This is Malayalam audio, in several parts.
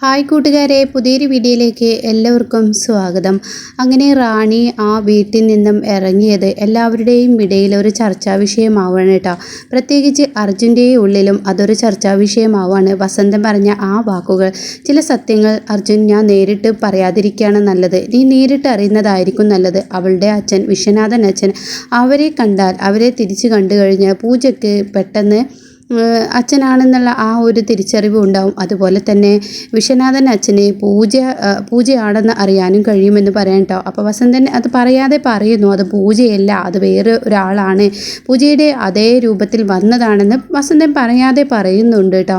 ഹായ് കൂട്ടുകാരെ പുതിയൊരു വീഡിയോയിലേക്ക് എല്ലാവർക്കും സ്വാഗതം. അങ്ങനെ റാണി ആ വീട്ടിൽ നിന്നും ഇറങ്ങിയത് എല്ലാവരുടെയും ഇടയിൽ ഒരു ചർച്ചാ വിഷയമാവാണ് കേട്ടോ. പ്രത്യേകിച്ച് അർജുന്റെ ഉള്ളിലും അതൊരു ചർച്ചാ വിഷയമാവാണ്. വസന്തം പറഞ്ഞ ആ വാക്കുകൾ ചില സത്യങ്ങൾ അർജുൻ ഞാൻ നേരിട്ട് പറയാതിരിക്കുകയാണ് നല്ലത്. നീ നേരിട്ട് അറിയുന്നതായിരിക്കും നല്ലത്. അവളുടെ അച്ഛൻ വിശ്വനാഥൻ അച്ഛൻ അവരെ കണ്ടാൽ അവരെ തിരിച്ചു കണ്ടു കഴിഞ്ഞാൽ പൂജയ്ക്ക് പെട്ടെന്ന് അച്ഛനാണെന്നുള്ള ആ ഒരു തിരിച്ചറിവ് ഉണ്ടാവും. അതുപോലെ തന്നെ വിശ്വനാഥൻ അച്ഛനെ പൂജ പൂജയാണെന്ന് അറിയാനും കഴിയുമെന്ന് പറയാൻ കേട്ടോ അപ്പോൾ വസന്തൻ അത് പറയാതെ പറയുന്നു അത് പൂജയല്ല അത് വേറെ ഒരാളാണ്. പൂജയുടെ അതേ രൂപത്തിൽ വന്നതാണെന്ന് വസന്തൻ പറയാതെ പറയുന്നുണ്ട് കേട്ടോ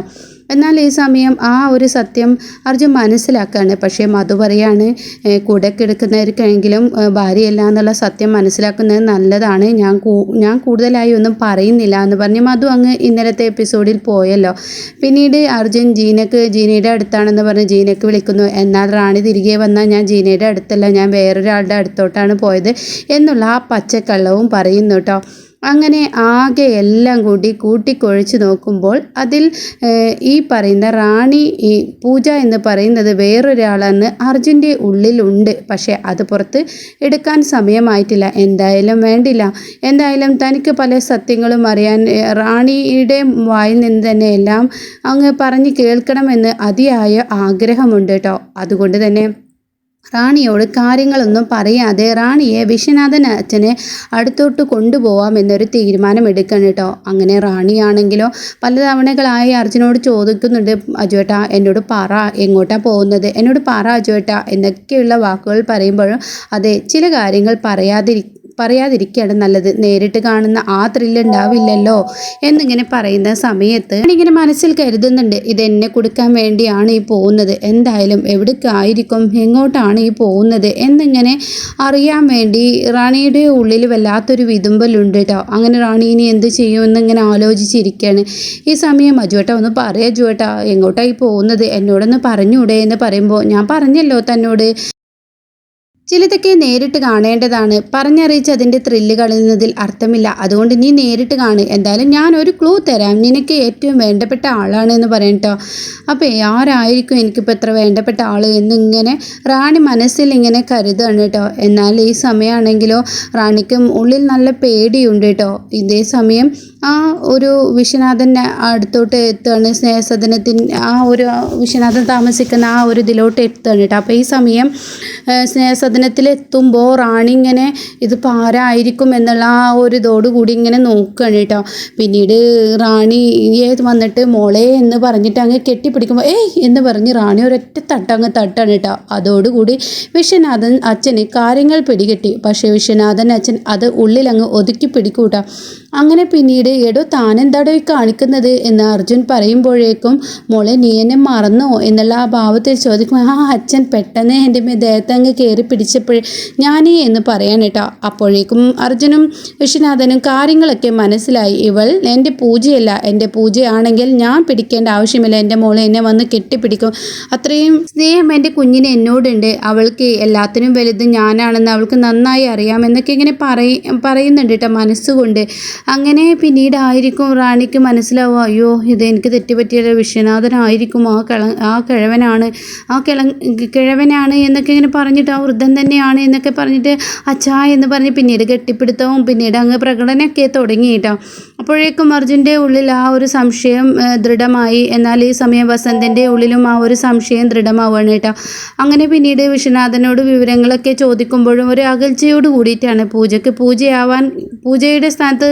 എന്നാൽ ഈ സമയം ആ ഒരു സത്യം അർജുൻ മനസ്സിലാക്കുകയാണ് പക്ഷേ മധു പറയാണ് കൂടെ കിടക്കുന്നവർക്കെങ്കിലും ഭാര്യയല്ല എന്നുള്ള സത്യം മനസ്സിലാക്കുന്നത് നല്ലതാണ്. ഞാൻ ഞാൻ കൂടുതലായി ഒന്നും പറയുന്നില്ല എന്ന് പറഞ്ഞ് മധു അങ്ങ് ഇന്നലത്തെ എപ്പിസോഡിൽ പോയല്ലോ. പിന്നീട് അർജുൻ ജീനക്ക് ജീനയുടെ അടുത്താണെന്ന് പറഞ്ഞ് ജീനക്ക് വിളിക്കുന്നു. എന്നാൽ റാണി തിരികെ വന്നാൽ ഞാൻ ജീനയുടെ അടുത്തല്ല ഞാൻ വേറൊരാളുടെ അടുത്തോട്ടാണ് പോയത് എന്നുള്ള ആ പച്ചക്കള്ളവും പറയുന്നു കേട്ടോ. അങ്ങനെ ആകെ എല്ലാം കൂടി കൂട്ടിക്കൊഴിച്ച് നോക്കുമ്പോൾ അതിൽ ഈ പറയുന്ന റാണി ഈ പൂജ എന്ന് പറയുന്നത് വേറൊരാളെന്ന് അർജുന്റെ ഉള്ളിലുണ്ട്. പക്ഷേ അത് പുറത്ത് എടുക്കാൻ സമയമായിട്ടില്ല. എന്തായാലും വേണ്ടില്ല. എന്തായാലും തനിക്ക് പല സത്യങ്ങളും അറിയാൻ റാണിയുടെ വായിൽ നിന്ന് തന്നെ എല്ലാം അങ്ങ് പറഞ്ഞ് കേൾക്കണമെന്ന് അതിയായ ആഗ്രഹമുണ്ട് കേട്ടോ. അതുകൊണ്ട് തന്നെ റാണിയോട് കാര്യങ്ങളൊന്നും പറയാതെ റാണിയെ വിശ്വനാഥൻ അച്ഛനെ അടുത്തോട്ട് കൊണ്ടുപോവാം എന്നൊരു തീരുമാനം എടുക്കണം കേട്ടോ. അങ്ങനെ റാണിയാണെങ്കിലോ പലതവണകളായി അർജുനോട് ചോദിക്കുന്നുണ്ട് അജുവേട്ട എന്നോട് പറ എങ്ങോട്ടാ പോകുന്നത്? എന്നോട് പറ അജുവേട്ട എന്നൊക്കെയുള്ള വാക്കുകൾ പറയുമ്പോഴും അതെ ചില കാര്യങ്ങൾ പറയാതിരി പറയാതിരിക്കുകയാണ് നല്ലത്. നേരിട്ട് കാണുന്ന ആ ത്രില്ല് ഉണ്ടാവില്ലല്ലോ എന്നിങ്ങനെ പറയുന്ന സമയത്ത് ഇങ്ങനെ മനസ്സിൽ കരുതുന്നുണ്ട്. ഇത് എന്നെ കൊടുക്കാൻ വേണ്ടിയാണ് ഈ പോകുന്നത്. എന്തായാലും എവിടേക്കായിരിക്കും? എങ്ങോട്ടാണ് ഈ പോകുന്നത്? എന്നിങ്ങനെ അറിയാൻ വേണ്ടി റാണിയുടെ ഉള്ളിൽ വല്ലാത്തൊരു വിതുമ്പലുണ്ട് കേട്ടോ അങ്ങനെ റാണി ഇനി എന്ത് ചെയ്യുമെന്ന് ഇങ്ങനെ ആലോചിച്ചിരിക്കുകയാണ് ഈ സമയം അജുവേട്ട ഒന്ന് പറയാ അജുവേട്ട എങ്ങോട്ടായി പോകുന്നത്? എന്നോടൊന്ന് പറഞ്ഞൂടെ? എന്ന് പറയുമ്പോൾ ഞാൻ പറഞ്ഞല്ലോ തന്നോട്. ചിലതൊക്കെ നേരിട്ട് കാണേണ്ടതാണ്. പറഞ്ഞറിയിച്ച് അതിന്റെ ത്രില്ല് കളയുന്നതിൽ അർത്ഥമില്ല. അതുകൊണ്ട് നീ നേരിട്ട് കാണ്. എന്തായാലും ഞാൻ ഒരു ക്ലൂ തരാം. നിനക്ക് ഏറ്റവും വേണ്ടപ്പെട്ട ആളാണ് എന്ന് പറയട്ടോ അപ്പോൾ ആരായിരിക്കും എനിക്കിപ്പോൾ എത്ര വേണ്ടപ്പെട്ട ആൾ എന്നിങ്ങനെ റാണി മനസ്സിൽ ഇങ്ങനെ കരുതാണ് കേട്ടോ. എന്നാൽ ഈ സമയമാണെങ്കിലോ റാണിക്കും ഉള്ളിൽ നല്ല പേടിയുണ്ട് കേട്ടോ. ഇതേ സമയം ആ ഒരു വിശ്വനാഥന്റെ അടുത്തോട്ട് എത്തുകയാണ്. സ്നേഹസദനത്തിൻ ആ ഒരു വിശ്വനാഥൻ താമസിക്കുന്ന ആ ഒരു ഇതിലോട്ട് എത്തുകയാണ് കേട്ടോ. അപ്പോൾ ഈ സമയം സ്നേഹസദനത്തിൽ എത്തുമ്പോൾ റാണി ഇങ്ങനെ ഇത് പാരായിരിക്കും എന്നുള്ള ആ ഒരു ഇതോടുകൂടി ഇങ്ങനെ നോക്കുകയാണ് കേട്ടോ. പിന്നീട് റാണി ഏത് വന്നിട്ട് മോളെ എന്ന് പറഞ്ഞിട്ട് അങ്ങ് കെട്ടിപ്പിടിക്കുമ്പോൾ ഏയ് എന്ന് പറഞ്ഞ് റാണി ഒരൊറ്റ തട്ടങ്ങ് തട്ടാണ് കേട്ടോ. അതോടുകൂടി വിശ്വനാഥൻ അച്ഛന് കാര്യങ്ങൾ പിടികിട്ടി. പക്ഷേ വിശ്വനാഥൻ അച്ഛൻ അത് ഉള്ളിലങ്ങ് ഒതുക്കി പിടിക്കൂട്ടാ അങ്ങനെ പിന്നീട് എടോ താനെന്താടോ ഈ കാണിക്കുന്നത് എന്ന് അർജുൻ പറയുമ്പോഴേക്കും മോളെ നീ എന്നെ മറന്നോ എന്നുള്ള ആ ഭാവത്തിൽ ചോദിക്കും ആ അച്ഛൻ പെട്ടെന്ന് എന്റെ മേ ദേഹത്ത് അങ്ങ് കയറി പിടിച്ചപ്പോഴേ ഞാനേ എന്ന് പറയാൻ കേട്ടോ. അപ്പോഴേക്കും അർജുനും വിശ്വനാഥനും കാര്യങ്ങളൊക്കെ മനസ്സിലായി. ഇവൾ എന്റെ പൂജയല്ല. എന്റെ പൂജയാണെങ്കിൽ ഞാൻ പിടിക്കേണ്ട ആവശ്യമില്ല. എന്റെ മോളെ എന്നെ വന്ന് കെട്ടിപ്പിടിക്കും. അത്രയും സ്നേഹം എന്റെ കുഞ്ഞിന് എന്നോടുണ്ട്. അവൾക്ക് എല്ലാത്തിനും വലുത് ഞാനാണെന്ന് അവൾക്ക് നന്നായി അറിയാമെന്നൊക്കെ ഇങ്ങനെ പറയ പറയുന്നുണ്ട് കേട്ടോ മനസ്സുകൊണ്ട്. അങ്ങനെ പിന്നീടായിരിക്കും റാണിക്ക് മനസ്സിലാവുക അയ്യോ ഇത് എനിക്ക് തെറ്റുപറ്റിയ വിശ്വനാഥനായിരിക്കും. ആ കിള ആ കിഴവനാണ് ആ കിള കിഴവനാണ് എന്നൊക്കെ ഇങ്ങനെ പറഞ്ഞിട്ട് ആ വൃദ്ധൻ തന്നെയാണ് എന്നൊക്കെ പറഞ്ഞിട്ട് അച്ഛാ എന്ന് പറഞ്ഞ് പിന്നീട് കെട്ടിപ്പിടുത്തവും പിന്നീട് അങ്ങ് പ്രകടനമൊക്കെ തുടങ്ങി കേട്ടോ. അപ്പോഴേക്കും അർജുന്റെ ഉള്ളിൽ ആ ഒരു സംശയം ദൃഢമായി. എന്നാൽ ഈ സമയം വസന്തിന്റെ ഉള്ളിലും ആ ഒരു സംശയം ദൃഢമാവുകയാണ് കേട്ടോ. അങ്ങനെ പിന്നീട് വിശ്വനാഥനോട് വിവരങ്ങളൊക്കെ ചോദിക്കുമ്പോഴും ഒരു അകൽച്ചയോട് കൂടിയിട്ടാണ് പൂജയ്ക്ക് പൂജയാവാൻ പൂജയുടെ സ്ഥാനത്ത്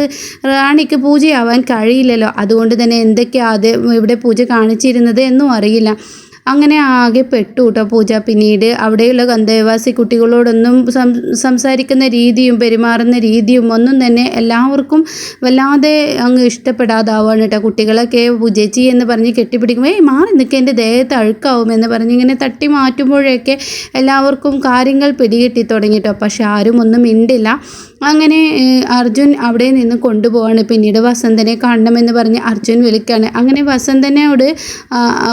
റാണിക്ക് പൂജയാവാൻ കഴിയില്ലല്ലോ. അതുകൊണ്ട് തന്നെ എന്തൊക്കെയാണ് ആദ്യം ഇവിടെ പൂജ കാണിച്ചിരുന്നത് എന്നും അറിയില്ല. അങ്ങനെ ആകെ പെട്ടു കേട്ടോ പൂജ. പിന്നീട് അവിടെയുള്ള ഗന്ധവാസി കുട്ടികളോടൊന്നും സംസാരിക്കുന്ന രീതിയും പെരുമാറുന്ന രീതിയും ഒന്നും തന്നെ എല്ലാവർക്കും വല്ലാതെ അങ്ങ് ഇഷ്ടപ്പെടാതാവാണ് കേട്ടോ കുട്ടികളൊക്കെ പൂജേച്ചി എന്ന് പറഞ്ഞ് കെട്ടിപ്പിടിക്കുമ്പോൾ ഏയ് മാറി നിൽക്കുക എന്റെ ദേഹത്ത് അഴുക്കാവും എന്ന് പറഞ്ഞ് ഇങ്ങനെ തട്ടി മാറ്റുമ്പോഴൊക്കെ എല്ലാവർക്കും കാര്യങ്ങൾ പിടികിട്ടി തുടങ്ങിയിട്ടോ പക്ഷെ ആരും ഒന്നും മിണ്ടില്ല. അങ്ങനെ അർജുൻ അവിടെ നിന്ന് കൊണ്ടുപോവാണ്. പിന്നീട് വസന്തനെ കാണണമെന്ന് പറഞ്ഞ് അർജുൻ വിളിക്കുകയാണ് അങ്ങനെ വസന്തനോട്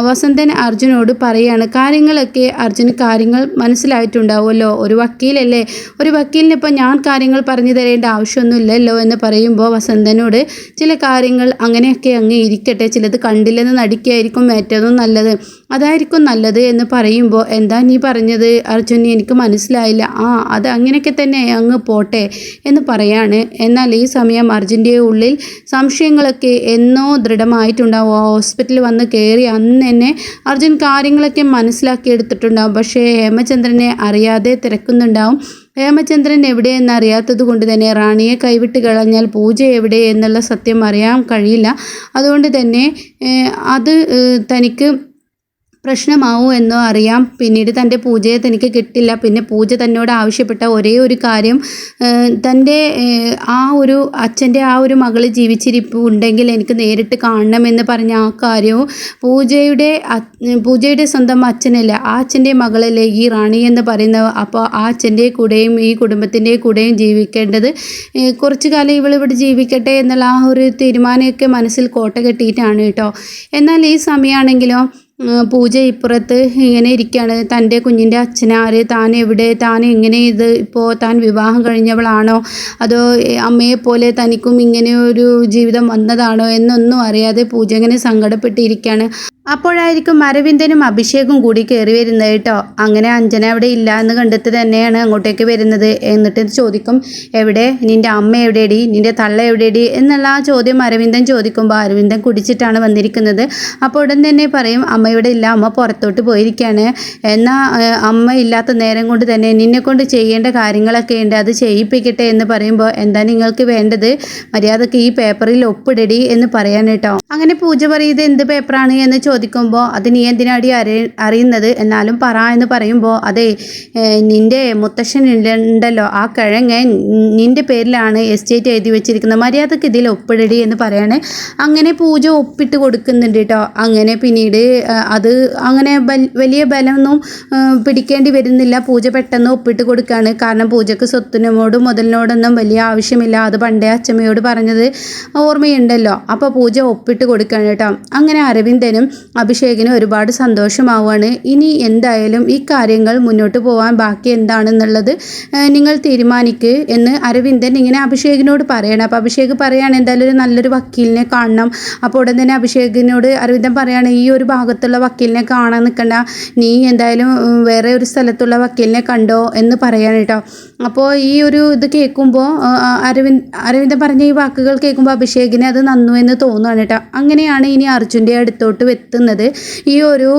വസന്തൻ അർജുനോട് പറയാണ് കാര്യങ്ങളൊക്കെ അർജുന് കാര്യങ്ങൾ മനസ്സിലായിട്ടുണ്ടാവുമല്ലോ. ഒരു വക്കീലല്ലേ? ഒരു വക്കീലിനിപ്പോൾ ഞാൻ കാര്യങ്ങൾ പറഞ്ഞു തരേണ്ട ആവശ്യമൊന്നുമില്ലല്ലോ എന്ന് പറയുമ്പോൾ വസന്തനോട് ചില കാര്യങ്ങൾ അങ്ങനെയൊക്കെ അങ്ങ് ഇരിക്കട്ടെ. ചിലത് കണ്ടില്ലെന്ന് നടിക്കായിരിക്കും ഏറ്റവും നല്ലത്. അതായിരിക്കും നല്ലത് എന്ന് പറയുമ്പോൾ എന്താ നീ പറഞ്ഞത്? അർജുൻ എനിക്ക് മനസ്സിലായില്ല. ആ അത് അങ്ങനെയൊക്കെ തന്നെ അങ്ങ് പോട്ടെ എന്ന് പറയാണ്. എന്നാൽ ഈ സമയം അർജുന്റെ ഉള്ളിൽ സംശയങ്ങളൊക്കെ എന്നോ ദൃഢമായിട്ടുണ്ടാവും? ഹോസ്പിറ്റലിൽ വന്ന് കയറി അന്ന് തന്നെ അർജുൻ കാര്യങ്ങളൊക്കെ മനസ്സിലാക്കി എടുത്തിട്ടുണ്ടാവും. പക്ഷേ ഹേമചന്ദ്രനെ അറിയാതെ തിരക്കുന്നുണ്ടാവും. ഹേമചന്ദ്രൻ എവിടെയെന്ന് അറിയാത്തത് കൊണ്ട് തന്നെ റാണിയെ കൈവിട്ട് കളഞ്ഞാൽ പൂജ എവിടെ എന്നുള്ള സത്യം അറിയാൻ കഴിയില്ല. അതുകൊണ്ട് തന്നെ അത് തനിക്ക് പ്രശ്നമാവൂ എന്നോ അറിയാം. പിന്നീട് തന്റെ പൂജയെ തനിക്ക് കിട്ടില്ല. പിന്നെ പൂജ തന്നോട് ആവശ്യപ്പെട്ട ഒരേ ഒരു കാര്യം തന്റെ ആ ഒരു അച്ഛന്റെ ആ ഒരു മകൾ ജീവിച്ചിരിപ്പ് ഉണ്ടെങ്കിൽ എനിക്ക് നേരിട്ട് കാണണമെന്ന് പറഞ്ഞ ആ കാര്യവും പൂജയുടെ പൂജയുടെ സ്വന്തം അച്ഛനല്ല ആ അച്ഛന്റെ മകളല്ലേ ഈ റാണി എന്ന് പറയുന്ന അപ്പോൾ ആ അച്ഛന്റെ കൂടെയും ഈ കുടുംബത്തിന്റെ കൂടെയും ജീവിക്കേണ്ടത്. കുറച്ചു കാലം ഇവളിവിടെ ജീവിക്കട്ടെ എന്നുള്ള ആ ഒരു തീരുമാനമൊക്കെ മനസ്സിൽ കോട്ട കെട്ടിയിട്ടാണ് കേട്ടോ. എന്നാൽ ഈ സമയമാണെങ്കിലോ പൂജ ഇപ്പുറത്ത് ഇങ്ങനെ ഇരിക്കുകയാണ് തന്റെ കുഞ്ഞിന്റെ അച്ഛനാര് താൻ എവിടെ? താൻ എങ്ങനെ ഇത് ഇപ്പോൾ താൻ വിവാഹം കഴിഞ്ഞവളാണോ? അതോ അമ്മയെ അമ്മയെപ്പോലെ തനിക്കും ഇങ്ങനെ ഒരു ജീവിതം വന്നതാണോ എന്നൊന്നും അറിയാതെ പൂജ ഇങ്ങനെ സങ്കടപ്പെട്ടിരിക്കുകയാണ് അപ്പോഴായിരിക്കും അരവിന്ദനും അഭിഷേകും കൂടി കയറി വരുന്നത് കേട്ടോ. അങ്ങനെ അഞ്ജന അവിടെ ഇല്ല എന്ന് കണ്ടിട്ട് തന്നെയാണ് അങ്ങോട്ടേക്ക് വരുന്നത്. എന്നിട്ട് ചോദിക്കും എവിടെ? നിന്റെ അമ്മ എവിടെയടി നിന്റെ തള്ള എവിടെയടി എന്നുള്ള ആ ചോദ്യം അരവിന്ദൻ ചോദിക്കുമ്പോൾ അരവിന്ദൻ കുടിച്ചിട്ടാണ് വന്നിരിക്കുന്നത്. അപ്പോൾ ഉടൻ തന്നെ പറയും അമ്മ ഇവിടെ ഇല്ല അമ്മ പുറത്തോട്ട് പോയിരിക്കുകയാണ് എന്നാൽ അമ്മ ഇല്ലാത്ത നേരം കൊണ്ട് തന്നെ നിന്നെ കൊണ്ട് ചെയ്യേണ്ട കാര്യങ്ങളൊക്കെ ഉണ്ട്. അത് ചെയ്യിപ്പിക്കട്ടെ എന്ന് പറയുമ്പോൾ എന്താ നിങ്ങൾക്ക് വേണ്ടത്? മര്യാദയ്ക്ക് ഈ പേപ്പറിൽ ഒപ്പിടടി എന്ന് പറയാൻ കേട്ടോ. അങ്ങനെ പൂജ പറയുന്നത് എന്ത് പേപ്പറാണ്? എന്ന് ചോദിക്കുമ്പോൾ അത് നീ എന്തിനാടി അറി അറിയുന്നത് എന്നാലും പറ എന്ന് പറയുമ്പോൾ അതെ നിന്റെ മുത്തശ്ശൻ ഉണ്ടല്ലോ ആ കിഴങ്ങ് നിന്റെ പേരിലാണ് എസ്റ്റേറ്റ് എഴുതി വെച്ചിരിക്കുന്നത്. മര്യാദയ്ക്ക് ഇതിൽ ഒപ്പിടടി എന്ന് പറയണേ. അങ്ങനെ പൂജ ഒപ്പിട്ട് കൊടുക്കുന്നുണ്ട് കേട്ടോ അങ്ങനെ പിന്നീട് അത് അങ്ങനെ വലിയ ബലമൊന്നും പിടിക്കേണ്ടി വരുന്നില്ല. പൂജ പെട്ടെന്ന് ഒപ്പിട്ട് കൊടുക്കുകയാണ് കാരണം പൂജക്ക് സ്വത്തിനോടും മുതലിനോടൊന്നും വലിയ ആവശ്യമില്ല. അത് പണ്ടേ അച്ഛമ്മയോട് പറഞ്ഞത് ഓർമ്മയുണ്ടല്ലോ. അപ്പോൾ പൂജ ഒപ്പിട്ട് കൊടുക്കുകയാണ് കേട്ടോ അങ്ങനെ അരവിന്ദനും അഭിഷേകിനും ഒരുപാട് സന്തോഷമാവുകയാണ്. ഇനി എന്തായാലും ഈ കാര്യങ്ങൾ മുന്നോട്ട് പോകാൻ ബാക്കി എന്താണെന്നുള്ളത് നിങ്ങൾ തീരുമാനിക്ക് എന്ന് അരവിന്ദൻ ഇങ്ങനെ അഭിഷേകിനോട് പറയണം. അപ്പോൾ അഭിഷേക് പറയുകയാണ് എന്തായാലും ഒരു നല്ലൊരു വക്കീലിനെ കാണണം. അപ്പോൾ ഉടൻ തന്നെ അഭിഷേകിനോട് അരവിന്ദൻ പറയുകയാണ് ഈ ഒരു ഭാഗത്തുള്ള വക്കീലിനെ കാണാൻ നിൽക്കണ്ട നീ എന്തായാലും വേറെ ഒരു സ്ഥലത്തുള്ള വക്കീലിനെ കണ്ടോ? എന്ന് പറയാണ് കേട്ടോ. അപ്പോൾ ഈ ഒരു ഇത് കേൾക്കുമ്പോൾ അരവിന്ദ് അരവിന്ദൻ പറഞ്ഞ ഈ വാക്കുകൾ കേൾക്കുമ്പോൾ അഭിഷേകിനെ അത് നന്നു എന്ന് തോന്നുകയാണ് കേട്ടോ. അങ്ങനെയാണ് ഇനി അർജുന്റെ അടുത്തോട്ട് എത്തുന്നത്. ഈ ഒരു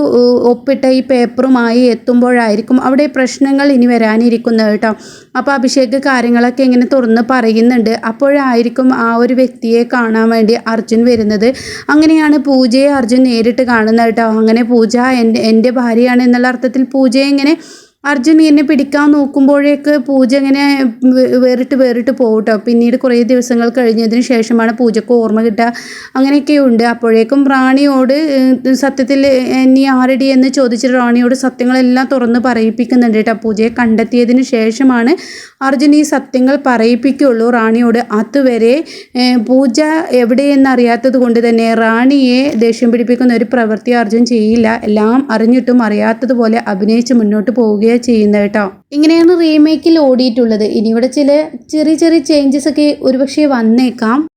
ഒപ്പിട്ട ഈ പേപ്പറുമായി എത്തുമ്പോഴായിരിക്കും അവിടെ പ്രശ്നങ്ങൾ ഇനി വരാനിരിക്കുന്നത് കേട്ടോ. അപ്പോൾ അഭിഷേക് കാര്യങ്ങളൊക്കെ ഇങ്ങനെ തുറന്ന് പറയുന്നുണ്ട്. അപ്പോഴായിരിക്കും ആ ഒരു വ്യക്തിയെ കാണാൻ വേണ്ടി അർജുൻ വരുന്നത്. അങ്ങനെയാണ് പൂജയെ അർജുൻ നേരിട്ട് കാണുന്നത് കേട്ടോ. അങ്ങനെ പൂജ എന്റെ എന്റെ ഭാര്യയാണ് എന്നുള്ള അർത്ഥത്തിൽ പൂജയെ ഇങ്ങനെ അർജുൻ എന്നെ പിടിക്കാൻ നോക്കുമ്പോഴേക്ക് പൂജ ഇങ്ങനെ വേറിട്ട് വേറിട്ട് പോകും കേട്ടോ പിന്നീട് കുറേ ദിവസങ്ങൾ കഴിഞ്ഞതിന് ശേഷമാണ് പൂജക്ക് ഓർമ്മ കിട്ടുക. അങ്ങനെയൊക്കെ ഉണ്ട്. അപ്പോഴേക്കും റാണിയോട് സത്യത്തിൽ നീ ആരടി എന്ന് ചോദിച്ചിട്ട് റാണിയോട് സത്യങ്ങളെല്ലാം തുറന്ന് പറയിപ്പിക്കുന്നുണ്ട് കേട്ടോ. പൂജയെ കണ്ടെത്തിയതിന് ശേഷമാണ് അർജുൻ ഈ സത്യങ്ങൾ പറയിപ്പിക്കുള്ളൂ റാണിയോട് അതുവരെ പൂജ എവിടെയെന്ന് അറിയാത്തത് കൊണ്ട് തന്നെ റാണിയെ ദേഷ്യം പിടിപ്പിക്കുന്ന ഒരു പ്രവൃത്തി അർജുൻ ചെയ്യില്ല. എല്ലാം അറിഞ്ഞിട്ടും അറിയാത്തതുപോലെ അഭിനയിച്ച് മുന്നോട്ട് പോവുകയാണ് ചെയ്യുന്നത് കേട്ടോ. ഇങ്ങനെയാണ് റീമേക്കിൽ ഓടിയിട്ടുള്ളത്. ഇനി ഇവിടെ ചില ചെറിയ ചെറിയ ചേഞ്ചസ് ഒക്കെ ഒരുപക്ഷെ വന്നേക്കാം.